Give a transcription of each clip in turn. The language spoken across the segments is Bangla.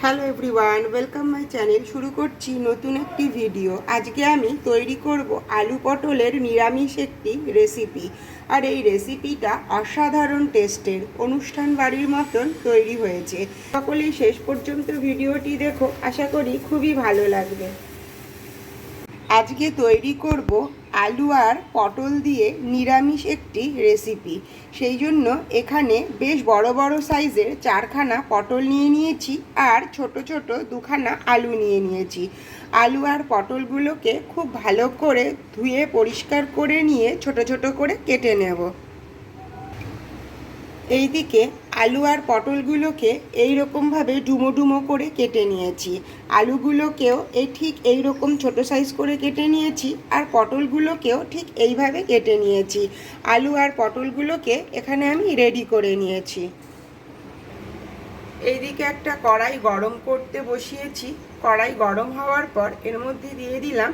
Hello everyone, welcome my channel. শুরু করছি নতুন একটি ভিডিও। আজকে আমি তৈরি করব আলু পটলের নিরামিষ একটি রেসিপি আর এই রেসিপিটা অসাধারণ টেস্টের অনুষ্ঠান বাড়ির মতন তৈরি হয়েছে। সকলেই শেষ পর্যন্ত ভিডিওটি দেখো। আশা করি খুবই ভালো লাগবে। আজকে তৈরি করব আলু আর পটল দিয়ে নিরামিষ একটি রেসিপি। সেই জন্য এখানে বেশ বড় বড় সাইজের চারখানা পটল নিয়ে নিয়েছি আর ছোট ছোট দুখানা আলু নিয়ে নিয়েছি। আলু আর পটলগুলোকে খুব ভালো করে ধুয়ে পরিষ্কার করে নিয়ে ছোট ছোট করে কেটে নেব। এইদিকে আলু আর পটলগুলোকে এই রকমভাবে ডুমো ডুমো করে কেটে নিয়েছি। আলুগুলোকেও এই ঠিক এই রকম ছোট সাইজ করে কেটে নিয়েছি আর পটলগুলোকেও ঠিক এইভাবে কেটে নিয়েছি। আলু আর পটলগুলোকে এখানে আমি রেডি করে নিয়েছি। এইদিকে একটা কড়াই গরম করতে বসিয়েছি। কড়াই গরম হওয়ার পর এর মধ্যে দিয়ে দিলাম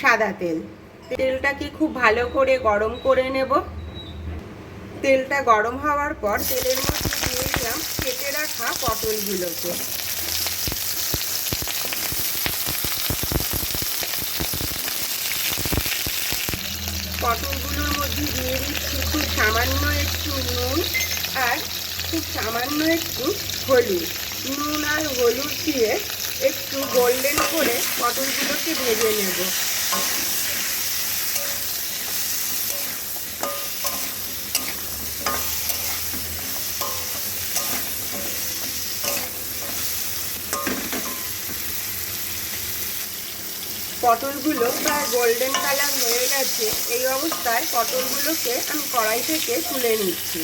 সাদা তেল। তেলটাকে খুব ভালো করে গরম করে নেব। তেলটা গরম হওয়ার পর তেলের মধ্যে কেটে রাখা পটলগুলোকে। পটলগুলোর মধ্যে দিয়ে দিচ্ছি খুব সামান্য একটু নুন আর খুব সামান্য একটু হলুদ। নুন আর হলুদ দিয়ে একটু গোল্ডেন করে পটলগুলোকে ভেজে নেব। পটলগুলো প্রায় গোল্ডেন কালার হয়ে গেছে। এই অবস্থায় পটলগুলোকে আমি কড়াই থেকে তুলে নিচ্ছি।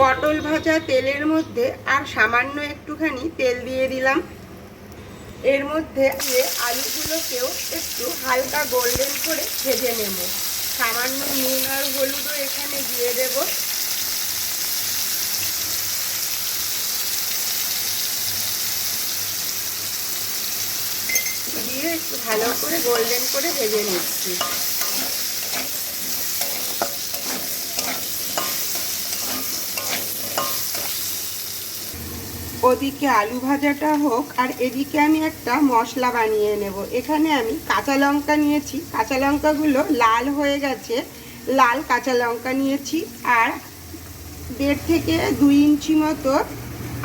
পটল ভাজা তেলের মধ্যে আর সামান্য একটুখানি তেল দিয়ে দিলাম। এর মধ্যে দিয়ে আলুগুলোকেও একটু হালকা গোল্ডেন করে ভেজে নেব। সামান্য নুন আর হলুদও এখানে দিয়ে দেবো। দিয়ে একটু ভালো করে গোল্ডেন করে ভেজে নিচ্ছি। ওদিকে আলু ভাজাটা হোক, আর এদিকে আমি একটা মশলা বানিয়ে নেব। এখানে আমি কাঁচা লঙ্কা নিয়েছি। কাঁচা লঙ্কাগুলো লাল হয়ে গেছে। লাল কাঁচা লঙ্কা নিয়েছি, আর দেড় থেকে দুই ইঞ্চি মতো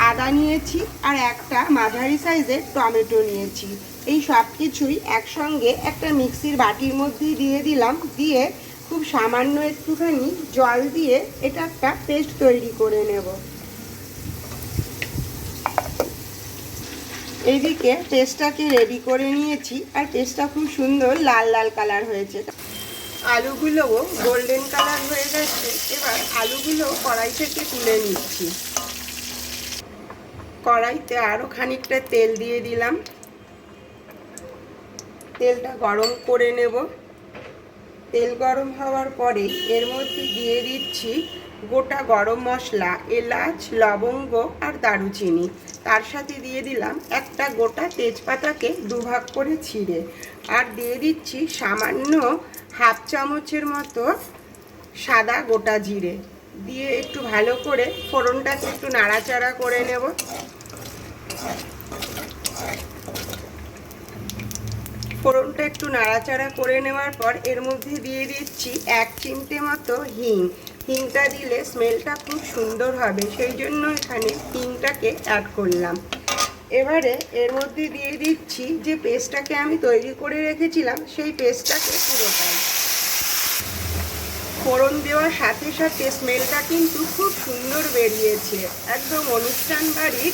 আদা নিয়েছি, আর একটা মাঝারি সাইজের টমেটো নিয়েছি। এই সব কিছুই একসঙ্গে একটা মিক্সির বাটির মধ্যে দিয়ে দিলাম। দিয়ে খুব সামান্য একটুখানি জল দিয়ে এটা একটা পেস্ট তৈরি করে নেব। এইদিকে পেস্টটাকে রেডি করে নিয়েছি আর পেস্টটা খুব সুন্দর লাল লাল কালার হয়েছে। আলুগুলোও গোল্ডেন কালার হয়ে গেছে। এবার আলুগুলো কড়াই থেকে তুলে নিচ্ছি। কড়াইতে আরও খানিকটা তেল দিয়ে দিলাম। তেলটা গরম করে নেব। তেল গরম হওয়ার পরে এর মধ্যে দিয়ে দিচ্ছি গোটা গরম মশলা, এলাচ, লবঙ্গ আর দারুচিনি। তার সাথে দিয়ে দিলাম একটা গোটা তেজপাতাকে দুভাগ করে ছিঁড়ে। আর দিয়ে দিচ্ছি সামান্য হাফ চামচের মতো সাদা গোটা জিরে। দিয়ে একটু ভালো করে ফোড়নটাকে একটু নাড়াচাড়া করে নেব। ফোড়নটা একটু নাড়াচাড়া করে নেওয়ার পর এর মধ্যে দিয়ে দিচ্ছি এক চিমটে মতো হিং। হিংটা দিলে স্মেলটা খুব সুন্দর হবে, সেই জন্য এখানে হিংটাকে অ্যাড করলাম। এবারে এর মধ্যে দিয়ে দিচ্ছি যে পেস্টটাকে আমি তৈরি করে রেখেছিলাম, সেই পেস্টটাকে পুরোটাই। ফোড়ন দেওয়ার সাথে সাথে স্মেলটা কিন্তু খুব সুন্দর বেরিয়েছে, একদম অনুষ্ঠান বাড়ির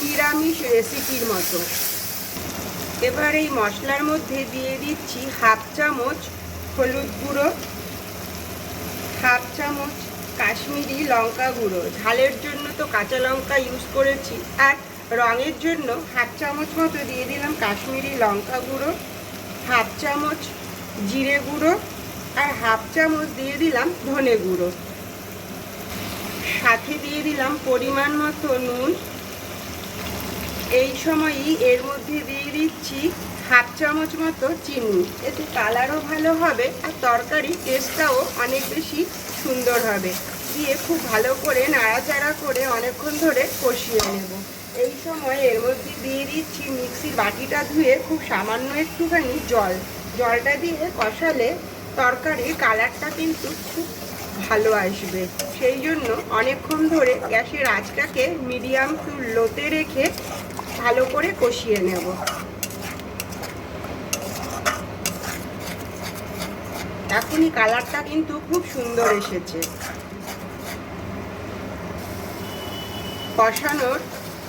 নিরামিষ রেসিপির মতো। এবার এই মশলার মধ্যে দিয়ে দিচ্ছি হাফ চামচ হলুদ গুঁড়ো, হাফ চামচ কাশ্মীরি লঙ্কা গুঁড়ো। ঝালের জন্য তো কাঁচা লঙ্কা ইউজ করেছি। আর রঙের জন্য হাফ চামচ মতো দিয়ে দিলাম কাশ্মীরি লঙ্কা গুঁড়ো, হাফ চামচ জিরে গুঁড়ো, আর হাফ চামচ দিয়ে দিলাম ধনে গুঁড়ো। সাথে দিয়ে দিলাম পরিমাণ মতো নুন এই সময়ই এর মধ্যে দিয়ে দিচ্ছি হাফ চামচ মতো চিনি। এতে কালারও ভালো হবে আর তরকারি টেস্টটাও অনেক বেশি সুন্দর হবে। দিয়ে খুব ভালো করে নাড়াচাড়া করে অনেকক্ষণ ধরে কষিয়ে নেব। এই সময় এর মধ্যে দিয়ে দিচ্ছি মিক্সির বাটিটা ধুয়ে খুব সামান্য একটুখানি জল। জলটা দিয়ে কষালে তরকারির কালারটা কিন্তু খুব ভালো আসবে। সেই জন্য অনেকক্ষণ ধরে গ্যাসের আঁচটাকে মিডিয়াম টু লোতে রেখে ভালো করে কষিয়ে নেব। এখনই কালারটা কিন্তু খুব সুন্দর এসেছে। কষানোর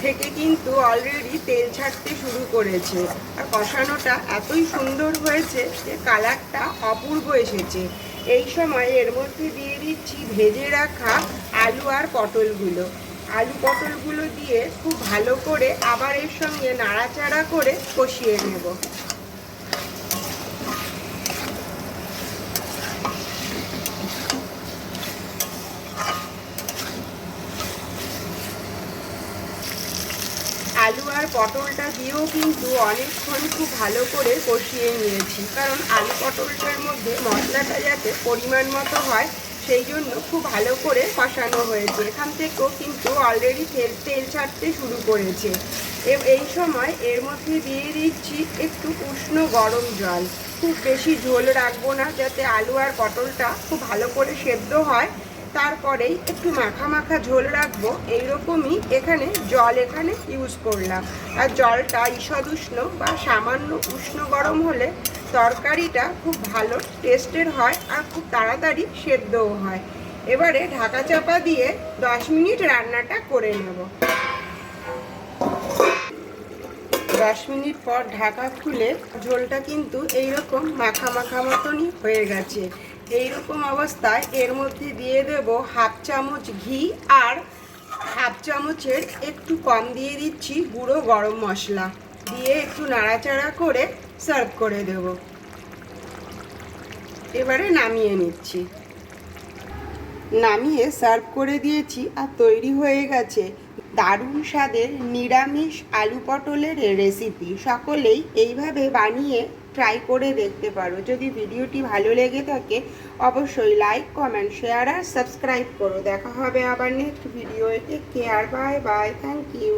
থেকে কিন্তু অলরেডি তেল ছাড়তে শুরু করেছে। আর কষানোটা এতই সুন্দর হয়েছে যে কালারটা অপূর্ব এসেছে। এই সময় এর মধ্যে দিয়ে দিচ্ছি ভেজে রাখা আলু আর পটলগুলো। আলু পটলগুলো দিয়ে খুব ভালো করে আবার এর সঙ্গে নাড়াচাড়া করে কষিয়ে নেব। আলু আর পটলটা দিয়েও কিন্তু অনেকক্ষণ খুব ভালো করে কষিয়ে নিয়েছি, কারণ আলু পটলটার মধ্যে মশলাটা যাতে পরিমাণ মতো হয় সেই জন্য খুব ভালো করে কষানো হয়েছে। এখান থেকেও কিন্তু অলরেডি তেল তেল ছাড়তে শুরু করেছে। এই সময় এর মধ্যে দিয়ে দিচ্ছি একটু উষ্ণ গরম জল। খুব বেশি ঝোল রাখব না যাতে আলু আর পটলটা খুব ভালো করে সেদ্ধ হয়। তারপরেই একটু মাখা মাখা ঝোল রাখব। এইরকমই এখানে জল এখানে ইউজ করলাম। আর জলটা ঈষদ উষ্ণ বা সামান্য উষ্ণ গরম হলে তরকারিটা খুব ভালো টেস্টের হয় আর খুব তাড়াতাড়ি সেদ্ধও হয়। এবারে ঢাকা চাপা দিয়ে দশ মিনিট রান্নাটা করে নেব। দশ মিনিট পর ঢাকা খুলে ঝোলটা কিন্তু এইরকম মাখা মাখা মতনই হয়ে গেছে। এইরকম অবস্থায় এর মধ্যে দিয়ে দেব হাফ চামচ ঘি আর হাফ চামচের একটু কম দিয়ে দিচ্ছি গুঁড়ো গরম মশলা। দিয়ে একটু নাড়াচাড়া করে সার্ভ করে দেব। এবারে নামিয়ে নিচ্ছি। নামিয়ে সার্ভ করে দিয়েছি আর তৈরি হয়ে গেছে। দারুণ স্বাদের নিরামিষ আলু পটলের রেসিপি সকলেই এইভাবে বানিয়ে ট্রাই করে দেখতে পারো। যদি ভিডিওটি ভালো লেগে থাকে, অবশ্যই লাইক কমেন্ট শেয়ার আর সাবস্ক্রাইব করো। দেখা হবে আবার next video take care bye bye thank you